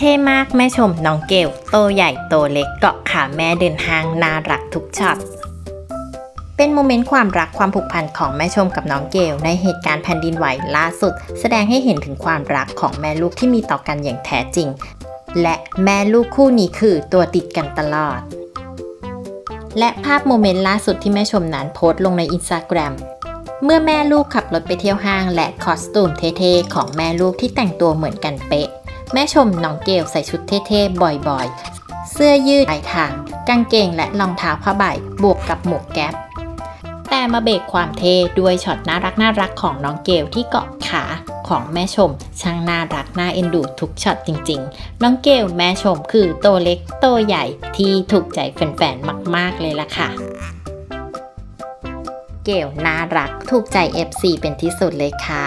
เท่มากแม่ชมน้องเกลโตใหญ่โตเล็กเกาะขาแม่เดินห้างน่ารักทุกช็อตเป็นโมเมนต์ความรักความผูกพันของแม่ชมกับน้องเกลในเหตุการณ์แผ่นดินไหวล่าสุด แสดงให้เห็นถึงความรักของแม่ลูกที่มีต่อกันอย่างแท้จริง และแม่ลูกคู่นี้คือตัวติดกันตลอด และภาพโมเมนต์ล่าสุดที่แม่ชมนั้นโพสต์ลงในอินสตาแกรมเมื่อแม่ลูกขับรถไปเที่ยวห้าง และคอสตูมเท่ๆของแม่ลูกที่แต่งตัวเหมือนกันเป๊ะ แม่ชมน้องเกลใส่ชุดเท่ๆ บ่อยๆ เสื้อยืดลายทาง กางเกงและรองเท้าผ้าใบบวกกับหมวกแก๊ป แต่มาเบรกความเท่ด้วยช็อตน่ารักน่ารักของน้องเกลที่เกาะขาของแม่ชม ช่างน่ารักน่าเอ็นดูทุกช็อตจริงๆ น้องเกลแม่ชมคือโตเล็กโตใหญ่ที่ถูกใจแฟนๆ มากๆเลยล่ะค่ะเกลน่ารักถูกใจ FC เป็นที่สุดเลยค่ะ